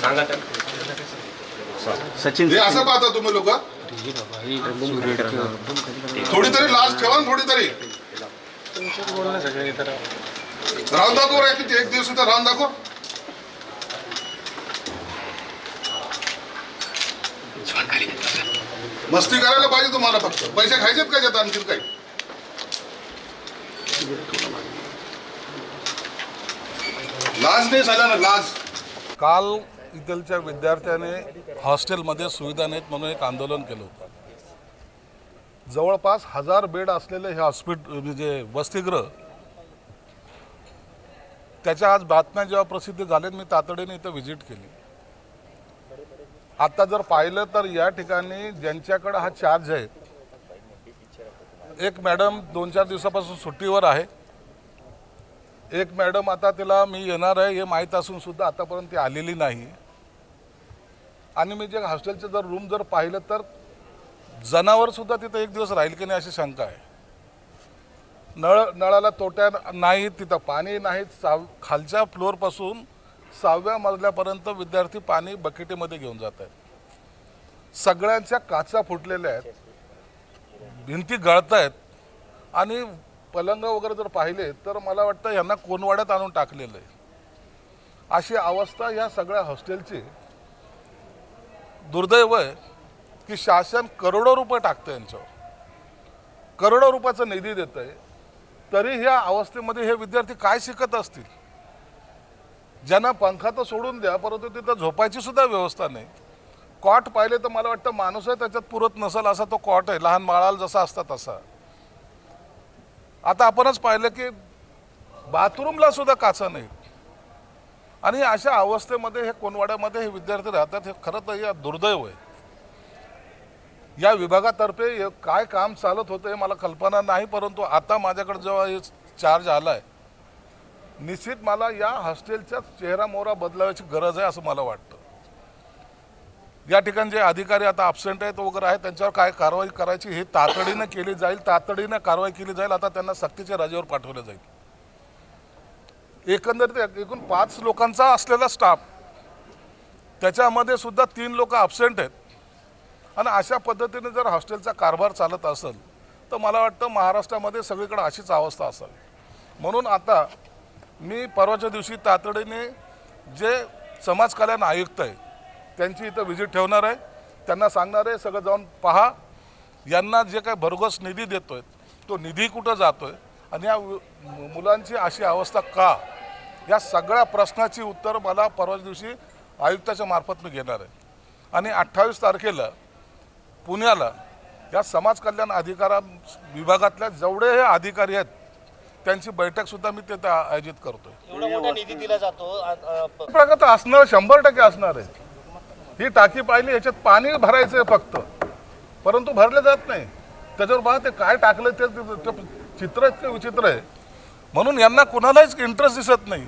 सांगा सचिन हे असं पाहता तुम्ही लोक? थोडी तरी लाज ठेवा ना थोडी तरी राहून दाखव रे किती एक दिवस राहून दाखव. मस्ती करायला पाहिजे तुम्हाला फक्त. पैसे खायचेत का त्यात आणखीन काही? लाज नाही झाला ना लाज. काल इथलच्या विद्यार्थ्याने हॉस्टेलमध्ये सुविधा नाहीत म्हणून एक आंदोलन केलं होतं. जवळपास हजार बेड असलेले हे हॉस्पिटल म्हणजे वसतिगृह त्याच्या आज बातम्या जेव्हा प्रसिद्ध झाल्या मी तातडीने इथं व्हिजिट केली. आता जर पाहिलं तर या ठिकाणी ज्यांच्याकडे हा चार्ज आहे एक मॅडम दोन चार दिवसापासून सुट्टीवर आहे. एक मॅडम आता तिला मी येणार आहे हे माहीत असून सुद्धा आतापर्यंत ती आलेली नाही. आणि मी जे हॉस्टेलचं जर रूम जर पाहिलं तर जनावर सुद्धा तिथं एक दिवस राहील की नाही अशी शंका आहे. नळ नळाला तोट्या नाहीत तिथं पाणी नाहीत. साव खालच्या फ्लोअरपासून सहाव्या मजल्यापर्यंत विद्यार्थी पाणी बकेटीमध्ये घेऊन जात आहेत. सगळ्यांच्या काचा फुटलेल्या आहेत. भिंती गळत आहेत आणि पलंग वगैरे जर पाहिले तर मला वाटतं यांना कोनवाड्यात आणून टाकलेलं आहे. अशी अवस्था या सगळ्या हॉस्टेलची. दुर्दैव आहे की शासन करोडो रुपये टाकतं यांच्यावर. करोडो रुपयाचा निधी देत आहे तरी ह्या अवस्थेमध्ये हे विद्यार्थी काय शिकत असतील? ज्यांना पंखा तर सोडून द्या परंतु तिथं झोपायची सुद्धा व्यवस्था नाही. कॉट पाहिले तर मला वाटतं माणूस आहे त्याच्यात पुरत नसेल असा तो कॉट आहे. लहान बाळाला जसा असता तसा. आता आपणच पाहिलं की बाथरूमला सुद्धा काचा नाही. आणि अशा अवस्थेमध्ये हे कोनवाड्यामध्ये हे विद्यार्थी राहतात हे खरं तर या दुर्दैव आहे. या विभागातर्फे काय काम चालत होतं हे मला कल्पना नाही परंतु आता माझ्याकडे जेव्हा हे चार्ज आला आहे निश्चित मला या हॉस्टेलचा चेहरा मोहरा बदलावायची गरज आहे असं मला वाटतं. या ठिकाणी जे अधिकारी आता अब्सेंट आहेत वगैरे आहेत त्यांच्यावर काय कारवाई करायची हे तातडीनं केली जाईल तातडीनं कारवाई केली जाईल आता त्यांना सक्तीच्या रजेवर पाठवलं जाईल. एकंदरीत एकूण पाच लोकांचा असलेला स्टाफ त्याच्यामध्ये सुद्धा तीन लोक अब्सेंट आहेत. आणि अशा पद्धतीने जर हॉस्टेलचा कारभार चालत असेल तर मला वाटतं महाराष्ट्रामध्ये सगळीकडे अशीच अवस्था असावी. म्हणून आता मी परवाच्या दिवशी तातडीने जे समाज कल्याण आयुक्त आहे त्यांची इथं व्हिजिट ठेवणार आहे. त्यांना सांगणार आहे सगळं जाऊन पहा. यांना जे काही भरघोस निधी देतोय तो निधी कुठं जातोय? आणि या मुलांची अशी अवस्था का? या सगळ्या प्रश्नाची उत्तर मला परवाच्या दिवशी आयुक्ताच्या मार्फत मी घेणार आहे. आणि अठ्ठावीस तारखेला पुण्याला या समाज कल्याण अधिकारा विभागातल्या जेवढे हे अधिकारी आहेत त्यांची बैठक सुद्धा मी तिथे आयोजित करतोय. जातो प्रगत असणार शंभर टक्के असणार आहे. ही टाकी पाहिली याच्यात पाणी भरायचं आहे फक्त. परंतु भरले जात नाही. त्याच्यावर बघा ते काय टाकलं ते ते- ते चित्र इतकं विचित्र आहे. म्हणून यांना कुणालाच इंटरेस्ट दिसत नाही.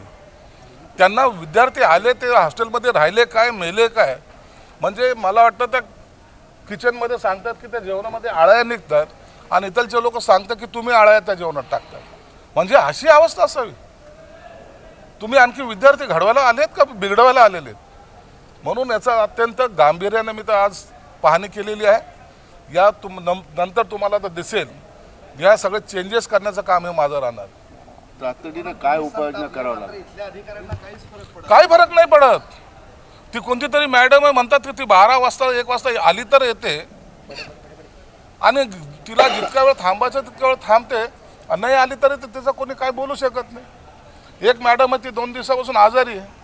त्यांना विद्यार्थी आले ते हॉस्टेलमध्ये राहिले काय मेले काय? म्हणजे मला वाटतं त्या किचनमध्ये सांगतात की त्या जेवणामध्ये आळ्या निघतात आणि इथलचे लोक सांगतात की तुम्ही आळ्या त्या जेवणात टाकतात. म्हणजे अशी अवस्था असावी. तुम्ही आणखी विद्यार्थी घडवायला आलेत का बिघडवायला आलेले? आहेत म्हणून याचा अत्यंत गांभीर्याने मी तर आज पाहणी केलेली आहे. या तुम नम- नंतर तुम्हाला तर दिसेल. या सगळे चेंजेस करण्याचं काम हे माझं राहणार. तातडीनं काय उपाययोजना करावं लागेल? काही फरक नाही पडत. ती कोणती तरी मॅडम आहे म्हणतात की ती बारा वाजता एक वाजता आली तर येते. आणि तिला जितका वेळ थांबायचं तितका वेळ थांबते. आणि नाही आली तरी ते- तिचं कोणी काय बोलू शकत नाही. एक मॅडम आहे ती दोन दिवसापासून आजारी आहे.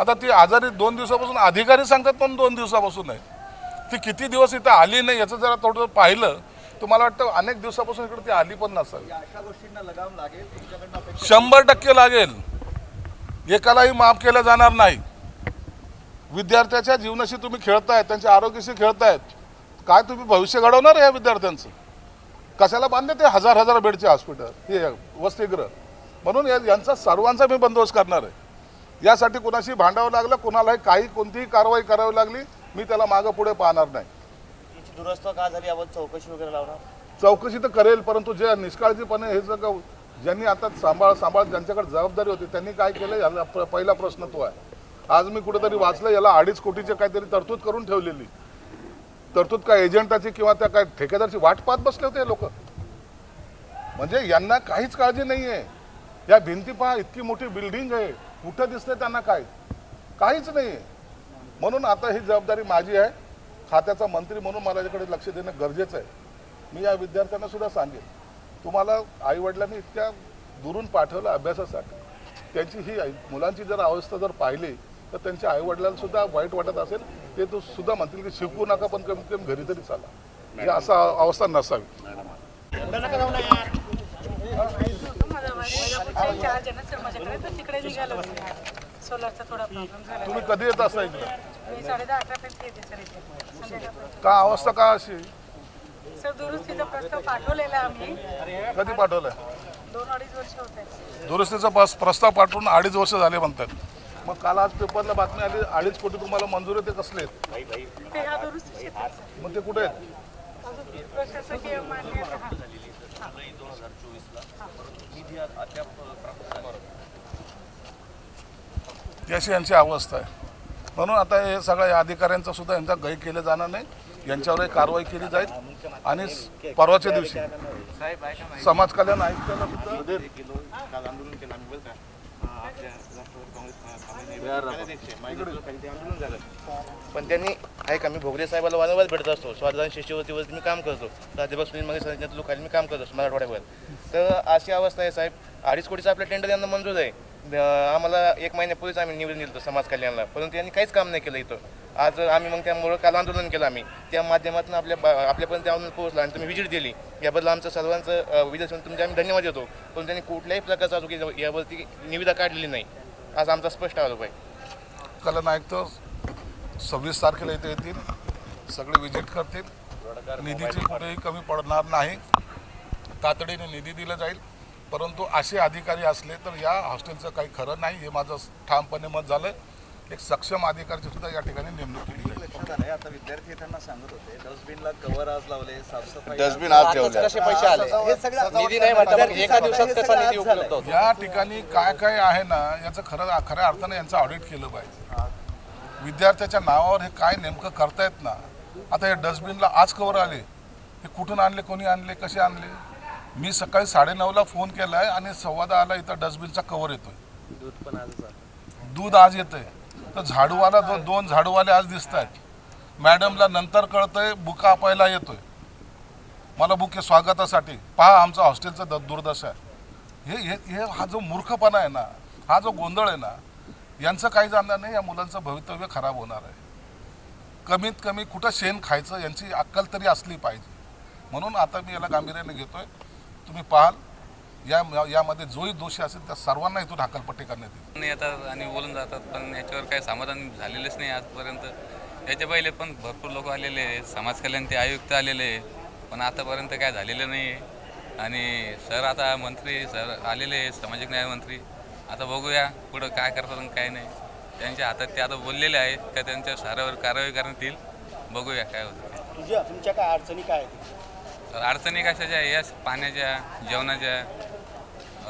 आता ती आजारी दोन दिवसापासून अधिकारी सांगतात पण दोन दिवसापासून आहे ती किती दिवस इथं आली नाही याचं जरा थोडं पाहिलं तर मला वाटतं अनेक दिवसापासून इकडे ती आली पण नसावी. शंभर टक्के लागेल. एकालाही माफ केलं जाणार नाही. विद्यार्थ्याच्या जीवनाशी तुम्ही खेळताय त्यांच्या आरोग्याशी खेळतायत. काय तुम्ही भविष्य घडवणार या विद्यार्थ्यांचं? कशाला बांधले ते हजार हजार बेडचे हॉस्पिटल हे वसतिगृह? म्हणून या- यांचा सर्वांचा मी बंदोबस्त करणार आहे. यासाठी कुणाशी भांडावं लागलं कुणालाही काही कोणतीही कारवाई करावी लागली मी त्याला मागं पुढे पाहणार नाही. दुरस्त का झाली? चौकशी वगैरे लावणार? चौकशी तर करेल परंतु जे निष्काळजीपणे हे सगळं ज्यांनी आता सांभाळ सांभाळ ज्यांच्याकडे जबाबदारी होती त्यांनी काय केलं याला पहिला प्रश्न तो आहे. आज मी कुठेतरी वाचलं याला अडीच कोटीचे काहीतरी तरतूद करून ठेवलेली. तरतूद काय एजंटाची किंवा त्या काय ठेकेदारची वाट पाहत बसले होते लोक? म्हणजे यांना काहीच काळजी नाही आहे या भिंती पहा इतकी मोठी बिल्डिंग आहे. कुठं दिसतंय त्यांना काय? काहीच नाही म्हणून आता ही जबाबदारी माझी आहे. खात्याचा मंत्री म्हणून मला याच्याकडे लक्ष देणं गरजेचं आहे. मी या विद्यार्थ्यांना सुद्धा सांगेन. तुम्हाला आईवडिलांनी इतक्या दुरून पाठवलं अभ्यासासाठी. त्यांची ही मुलांची जर अवस्था जर पाहिली तर त्यांच्या आईवडिलांना सुद्धा वाईट वाटत असेल. ते तो सुद्धा म्हणतील की शिकवू नका पण कमीत कमी घरी तरी चाला. ही म्हणजे असा अवस्था नसावी. सर माझ्याकडे तर तिकडे निघालो मी. थोडा प्रॉब्लेम झाला तुम्ही कधी येत असता इकडे मी अकरापर्यंत येते सर इथे संध्याकाळपर्यंत का अवस्था का अशी सर दुरुस्तीचा प्रस्ताव पाठवलेला आम्ही कधी पाठवलंय दोन अडीच वर्ष होत दुरुस्तीचा बस प्रस्ताव पाठवून अडीच वर्ष झाले म्हणतात मग काल आज पेपरला बातमी आली अडीच कोटी तुम्हाला मंजूर आहे ते कसले आहेत ते ह्या दुरुस्तीचे आहेत, सर. मग ते कुठे आहेत अजून प्रशासकीय मान्यता हा. अशी यांची अवस्था आहे म्हणून आता हे सगळ्या अधिकाऱ्यांचा सुद्धा यांचा गै केलं जाणार नाही यांच्यावरही कारवाई केली जाईल आणि परवाच्या दिवशी समाज कल्याण आयुक्ताला सुद्धा पण त्यांनी ऐका मी भोगले साहेबाला वारंवार भेटत असतो. स्वाधान शिष्यवृत्तीवरती मी काम करतो. प्राध्यापक सुनील मगे सर खाली मी काम करतो मराठवाड्यावर. तर अशी अवस्था आहे साहेब. अडीच कोटीचं आपलं टेंडर यांना मंजूर आहे. आम्हाला एक महिन्यापूर्वीच आम्ही निवडून दिलं होतं समाज कल्याणला. परंतु यांनी काहीच काम नाही केलं इथं. आज आम्ही मग त्यामुळं काल आंदोलन केलं आम्ही. त्या माध्यमातून आपल्या आपल्यापर्यंत ते आंदोलन आणि तुम्ही विजिट दिली. याबद्दल आमचं सर्वांचं विजय तुमचे आम्ही धन्यवाद देतो. पण त्यांनी कुठल्याही प्रकारचा चुकी यावरती निविदा काढलेली नाही. आज आमचा स्पष्ट आरोप आहे. कल्याण आयुक्त सव्वीस तारखेला इथे येतील. सगळे विजिट करतील. निधीची कुठेही कमी पडणार नाही. तातडीने निधी दिला जाईल. परंतु असे अधिकारी असले तर या हॉस्टेलचं काही खरं नाही. हे माझं ठामपणे मत झालं एक सक्षम अधिकाऱ्याची सुद्धा या ठिकाणी नेमणूक केली जाईल लक्षात आलंय आता विद्यार्थी येताना सांगत होते डस्टबिनला कव्हर आज लावले साफसफाई डस्टबिन आज ठेवलं. कसे पैसे आले? हे सगळं निधी नाही म्हणता मग एका दिवसात कसा निधी उपलब्ध होतो? या ठिकाणी काय काय आहे ना याचं खरं खऱ्या अर्थानं यांचं ऑडिट केलं पाहिजे. विद्यार्थ्याच्या नावावर हे काय नेमकं करतायत ना आता हे डस्टबिनला आज कवर आले. हे कुठून आणले कोणी आणले कसे आणले? मी सकाळी साडेनऊला फोन केला आहे आणि सव्वा दहाला इथं डस्टबिनचा कवर येतोय. दूध आज येतंय. तर झाडूवाला दो दोन झाडूवाले आज दिसत आहेत मॅडमला नंतर कळतंय बुका अपायला येतोय. मला बुके स्वागतासाठी. पहा आमचं हॉस्टेलचं द दुर्दशा आहे. हे हे हे हा जो मूर्खपणा आहे ना हा जो गोंधळ आहे ना यांचं काही जाणार नाही या मुलांचं भवितव्य खराब होणार आहे. कमीत कमी कुठं शेण खायचं यांची अक्कल तरी असली पाहिजे. म्हणून आता मी याला गांभीर्याने घेतोय. तुम्ही पाहाल. या यामध्ये जोही दोषी असेल त्या सर्वांना इथून हकालपट्टी करण्यात येईल. नाही येतात आणि बोलून जातात पण याच्यावर काही समाधान झालेलेच नाही आजपर्यंत. याच्या पहिले पण भरपूर लोक आलेले आहे समाज कल्याण ते आयुक्त आलेले आहे पण आतापर्यंत काय झालेलं नाही आहे. आणि सर आता मंत्री सर आलेले आहे सामाजिक न्याय मंत्री. आता बघूया पुढं काय करतात आणि काय नाही. त्यांच्या हातात ते आता बोललेले आहेत का त्यांच्या साऱ्यावर कारवाई करण्यात येईल. बघूया काय होतं. तुझ्या तुमच्या काय अडचणी काय तर अडचणी कशाच्या आहे? या पाण्याच्या जेवणाच्या.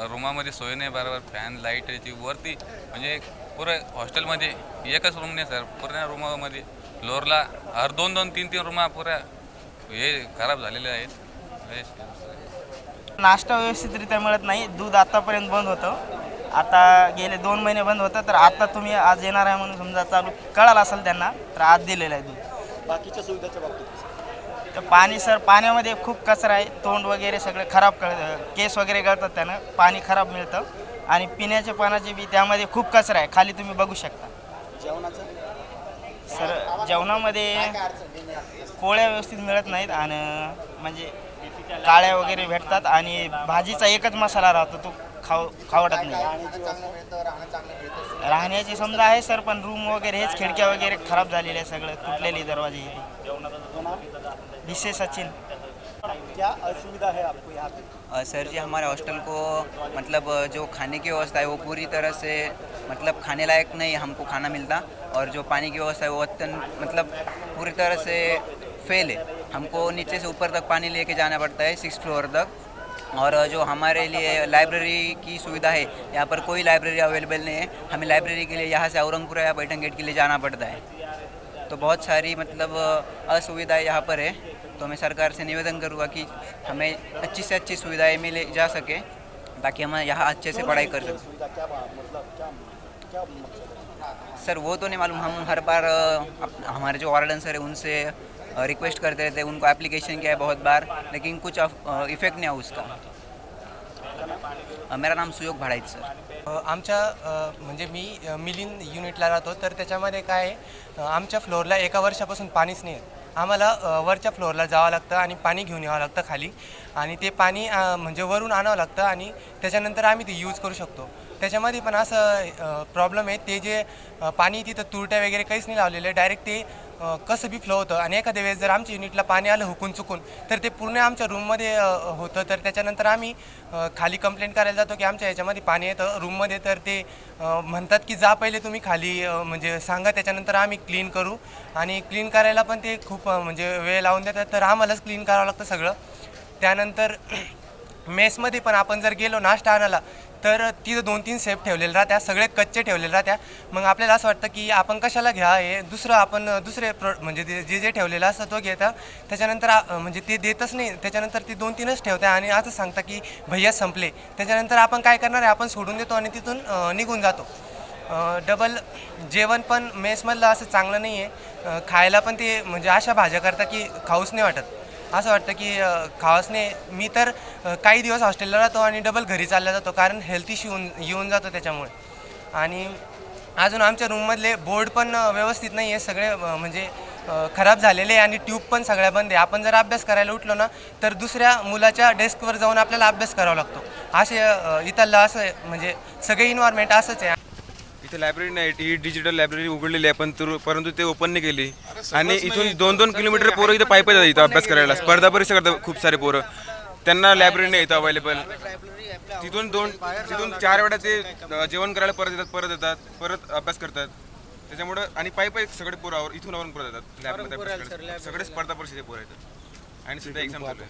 रूमामध्ये सोय नाही बरोबर फॅन लाइट याची वरती. म्हणजे पुरं हॉस्टेलमध्ये एकच रूम नाही सर पूर्ण रूमामध्ये. फ्लोअरला हर दोन दोन तीन तीन रूमा पुऱ्या हे खराब झालेले आहेत. नाश्ता व्यवस्थितरित्या मिळत नाही दूध आतापर्यंत बंद होतं. आता गेले दोन महिने बंद होतं तर आता तुम्ही आज येणार आहे म्हणून समजा चालू कळालं असेल त्यांना तर आज दिलेलं आहे दूध. बाकीच्या सुविधाच्या बाबतीत. तर पाणी सर पाण्यामध्ये खूप कचरा आहे. तोंड वगैरे सगळे खराब कळ केस वगैरे गळतात त्यानं. पाणी खराब मिळतं. आणि पिण्याच्या पाण्याचे बी त्यामध्ये खूप कचरा आहे. खाली तुम्ही बघू शकता. जेवणाचं? सर जेवणामध्ये पोळ्या व्यवस्थित मिळत नाहीत आणि म्हणजे काळ्या वगैरे भेटतात आणि भाजीचा एकच मसाला राहतो तो खाऊ खावडत नाही. राहण्याची समजा आहे सर पण रूम वगैरे हेच खिडक्या वगैरे खराब झालेले आहे सगळं तुटलेली दरवाजे इथे. विशेष सचिन। क्या असुविधा है आपको यहाँ पे? सर जी हमारे हॉस्टल को मतलब जो खाने की व्यवस्था है वो पूरी तरह से मतलब खाने लायक नहीं हमको खाना मिलता और जो पानी की व्यवस्था है वो अत्यंत मतलब पूरी तरह से फेल है। हमको नीचे से ऊपर तक पानी लेके जाना पड़ता है सिक्स फ्लोर तक। और जो हमारे लिए लाइब्रेरी की सुविधा है यहाँ पर कोई लाइब्रेरी अवेलेबल नहीं है। हमें लाइब्रेरी के लिए यहाँ से औरंगपुरा या बैठन गेट के लिए जाना पड़ता है। तो बहुत सारी मतलब असुविधाएँ यहाँ पर है। तो मैं सरकार से निवेदन करूँगा कि हमें अच्छी से अच्छी सुविधाएँ मिले जा सके, ताकि हम यहाँ अच्छे से पढ़ाई कर सकें। सर, वो तो नहीं मालूम, हम हर बार हमारे जो वार्डन सर है, उनसे रिक्वेस्ट करते रहते उनको एप्लीकेशन किया है बहुत बार, लेकिन कुछ इफ़ेक्ट नहीं आया उसका। मेरा नाम सुयोग भाडाईत सर। आमच्या म्हणजे मी मिलिंद युनिटला राहतो तर त्याच्यामध्ये काय आमच्या फ्लोअरला एका वर्षापासून पाणीच नाही आम्हाला वरच्या फ्लोअरला जावं लागतं आणि पाणी घेऊन यावं लागतं खाली. आणि ते पाणी म्हणजे वरून आणावं लागतं आणि त्याच्यानंतर आम्ही ते यूज करू शकतो. त्याच्यामध्ये पण असं प्रॉब्लेम आहे. ते जे पाणी तिथं तुरट्या वगैरे काहीच नाही लावलेलं डायरेक्ट ते कसं बी फ्लो होतं. आणि एखाद्या वेळेस जर आमच्या युनिटला पाणी आलं हुकून चुकून तर ते पूर्ण आमच्या रूममध्ये होतं. तर त्याच्यानंतर आम्ही खाली कंप्लेंट करायला जातो की आमच्या याच्यामध्ये पाणी येतं. रूममध्ये तर ते म्हणतात की जा पहिले तुम्ही खाली म्हणजे सांगा. त्याच्यानंतर आम्ही क्लीन करू. आणि क्लीन करायला पण ते खूप म्हणजे वेळ लावून देतात. तर आम्हालाच क्लीन करावं लागतं सगळं. त्यानंतर मेसमध्ये पण आपण जर गेलो नाश्ता आणायला तर तिथं दोन तीन सेफ ठेवलेले राहत्या सगळे कच्चे ठेवलेले राहत्या. मग आपल्याला असं वाटतं की आपण कशाला घ्या हे? दुसरं आपण दुसरे प्रो म्हणजे ते जे जे ठेवलेलं असतं तो घेता. त्याच्यानंतर आ- म्हणजे ते देतच नाही. त्याच्यानंतर ती दोन तीनच ठेवत्या आणि असं सांगता की भैया संपले. त्याच्यानंतर आपण काय करणार आहे? आपण सोडून देतो आणि तिथून निघून जातो. डबल जेवण पण मेसमधलं असं चांगलं नाही आहे खायला पण ते म्हणजे अशा भाज्या करता की खाऊच नाही वाटत. असं वाटतं की अ, खावंच नाही मी तर काही दिवस हॉस्टेलला राहतो आणि डबल घरी चालला जातो कारण हेल्थ इश्यू येऊन येऊन जातो त्याच्यामुळे. आणि अजून आमच्या रूममधले बोर्ड पण व्यवस्थित नाही आहे सगळे म्हणजे खराब झालेले आहे आणि ट्यूब पण सगळ्या बंद आहे. आपण जर अभ्यास करायला उठलो ना तर दुसऱ्या मुलाच्या डेस्कवर जाऊन आपल्याला अभ्यास करावा लागतो. असे अ, इथलं असं आहे, म्हणजे सगळे इन्व्हायरमेंट असंच आहे. इथे लायब्ररी नाही ही डिजिटल लायब्ररी उघडलेली आहे पण तर- परंतु ते ओपन नाही केली. आणि इथून दोन दोन किलोमीटर पोरं इथं पायी पायी इथं अभ्यास करायला. स्पर्धा परीक्षा करतात खूप सारे पोरं. त्यांना लायब्ररी नाही इथं अवेलेबल तिथून दोन तिथून चार वेळा ते अं, जेवण करायला परत येतात परत येतात परत अभ्यास करतात. त्याच्यामुळं आणि पायी पायी सगळे पोरं आवर- इथून आवरून परत येतात लॅबमध्ये अभ्यास. सगळे स्पर्धा परीक्षेचे पोरं येतात आणि सध्या एक्झाम चालू आहे.